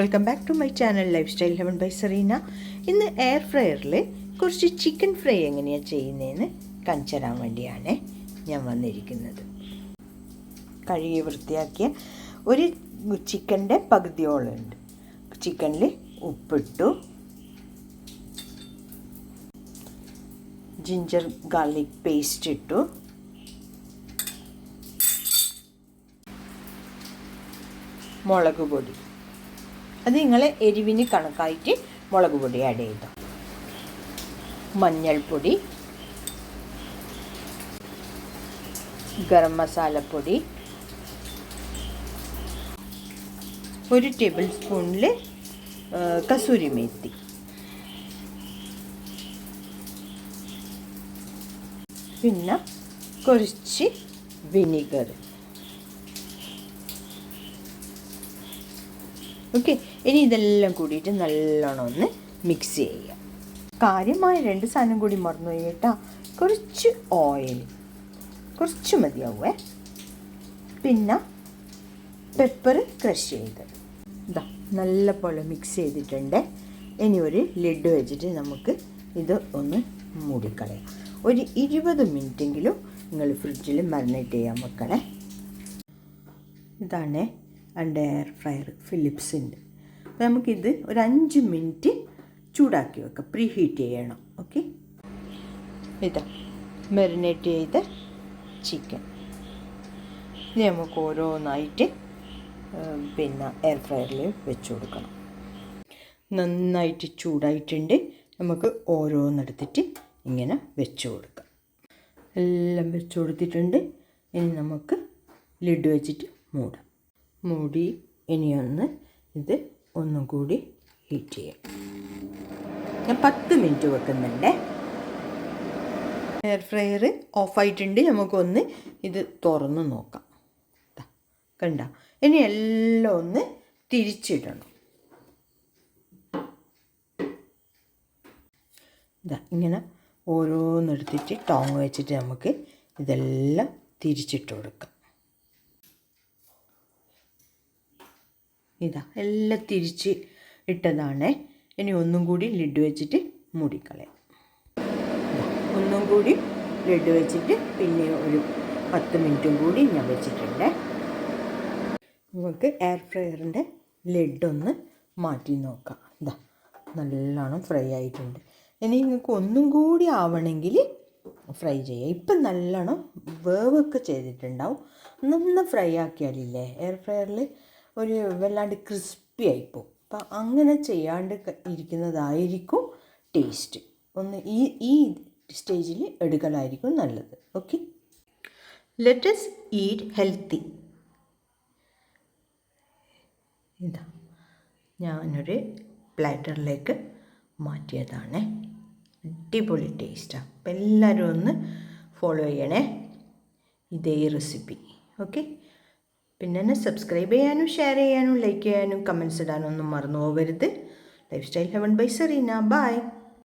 Welcome back to my channel life style heaven by Serena. ഇന്ന് air ഫ്രയറിൽ കുറച്ച് chicken fry എങ്ങനെയാണ് ചെയ്യുന്നതെന്ന് കാണിച്ചു തരാൻ വേണ്ടിയാണ് ഞാൻ വന്നിരിക്കുന്നത്. കഴുകി വൃത്തിയാക്കിയ ഒരു ചിക്കന്റെ പകുതിയോളം ഉണ്ട് ചിക്കനിൽ ഉപ്പിട്ടു ജിഞ്ചർ ഗാർലിക് പേസ്റ്റ് ഇട്ടു മുളക് പൊടി. അത് നിങ്ങൾ എരിവിന് കണക്കായിട്ട് മുളക് പൊടി ആഡ് ചെയ്തു. മഞ്ഞൾപ്പൊടി ഗരം മസാലപ്പൊടി ഒരു ടേബിൾ സ്പൂണിൽ കസൂരി മേത്തി. പിന്നെ കുറച്ച് വിനിഗർ ഓക്കെ ഇനി ഇതെല്ലാം കൂടിയിട്ട് നല്ലോണം ഒന്ന് മിക്സ് ചെയ്യുക കാര്യമായ രണ്ട് സാധനം കൂടി മറന്നു കഴിഞ്ഞിട്ടാ കുറച്ച് ഓയിൽ കുറച്ച് മതിയാവേ. പിന്നെ പെപ്പർ ക്രഷ് ചെയ്ത്. ഇതാ നല്ല പോലെ മിക്സ് ചെയ്തിട്ടുണ്ട്. ഇനി ഒരു ലഡ് വെച്ചിട്ട് നമുക്ക് ഇത് ഒന്ന് മൂടിക്കളയാം. ഒരു ഇരുപത് മിനിറ്റെങ്കിലും നിങ്ങൾ ഫ്രിഡ്ജിൽ മറിനേറ്റ് ചെയ്യാൻ വെക്കണേ. ഇതാണ് എന്റെ എയർ ഫ്രയർ ഫിലിപ്സിന്റെ അപ്പോൾ നമുക്കിത് ഒരു അഞ്ച് മിനിറ്റ് ചൂടാക്കി വെക്കാം പ്രീ ഹീറ്റ് ചെയ്യണം ഓക്കെ ഇതാ മെറിനേറ്റ് ചെയ്ത ചിക്കൻ ഇനി നമുക്ക് ഓരോന്നായിട്ട് പിന്നെ എയർ ഫ്രയറിൽ വെച്ച് കൊടുക്കണം. നന്നായിട്ട് ചൂടായിട്ടുണ്ട്. നമുക്ക് ഓരോന്നെടുത്തിട്ട് ഇങ്ങനെ വെച്ച് കൊടുക്കാം. എല്ലാം വെച്ച് കൊടുത്തിട്ടുണ്ട്. ഇനി നമുക്ക് ലിഡ് വെച്ചിട്ട് മൂടാം. മൂടി ഇനിയൊന്ന് ഇത് ഒന്നും കൂടി ഹീറ്റ് ചെയ്യാം. ഞാൻ പത്ത് മിനിറ്റ് വെക്കുന്നുണ്ട്. എയർ ഫ്രയർ ഓഫായിട്ടുണ്ട് നമുക്കൊന്ന് ഇത് തുറന്ന് നോക്കാം. കണ്ട? ഇനി എല്ലാം ഒന്ന് തിരിച്ചിടണം. ഇതാ ഇങ്ങനെ ഓരോന്നെടുത്തിട്ട് ടോങ് വെച്ചിട്ട് നമുക്ക് ഇതെല്ലാം തിരിച്ചിട്ട് കൊടുക്കാം. ഇതാ എല്ലാം തിരിച്ച് ഇട്ടതാണ്. ഇനി ഒന്നും കൂടി ലിഡ് വെച്ചിട്ട് മൂടിക്കളയാം. ഒന്നും കൂടി ലിഡ് വെച്ചിട്ട് പിന്നെ ഒരു പത്ത് മിനിറ്റും കൂടി ഞാൻ വെച്ചിട്ടുണ്ട്. നമുക്ക് എയർ ഫ്രയറിന്റെ ലിഡൊന്ന് മാറ്റി നോക്കാം. ഇതാ നല്ലോണം ഫ്രൈ ആയിട്ടുണ്ട്. ഇനി നിങ്ങൾക്ക് ഒന്നും കൂടി ആവണമെങ്കിൽ ഫ്രൈ ചെയ്യാം. ഇപ്പം നല്ലോണം വേവൊക്കെ ചെയ്തിട്ടുണ്ടാവും. നന്ന ഫ്രൈ ആക്കിയാലില്ലേ എയർ ഫ്രയറിൽ ഒരു വല്ലാണ്ട് ക്രിസ്പി ആയിപ്പോൾ അപ്പം അങ്ങനെ ചെയ്യാണ്ട് ഇരിക്കുന്നതായിരിക്കും ടേസ്റ്റ് ഒന്ന് ഈ ഈ സ്റ്റേജിൽ എടുക്കലായിരിക്കും നല്ലത്. ഓക്കെ ലെറ്റസ് ഈറ്റ് ഹെൽത്തി ഇതാ. ഞാനൊരു പ്ലാറ്ററിലേക്ക് മാറ്റിയതാണ്. അടിപൊളി ടേസ്റ്റാണ് അപ്പം എല്ലാവരും ഒന്ന് ഫോളോ ചെയ്യണേ. ഇതേ റെസിപ്പി ഓക്കെ പിന്നെ എന്നെ സബ്സ്ക്രൈബ് ചെയ്യാനും ഷെയർ ചെയ്യാനും ലൈക്ക് ചെയ്യാനും കമൻസ് ഇടാനൊന്നും മറന്നു പോകരുത് life style heaven by Serena bye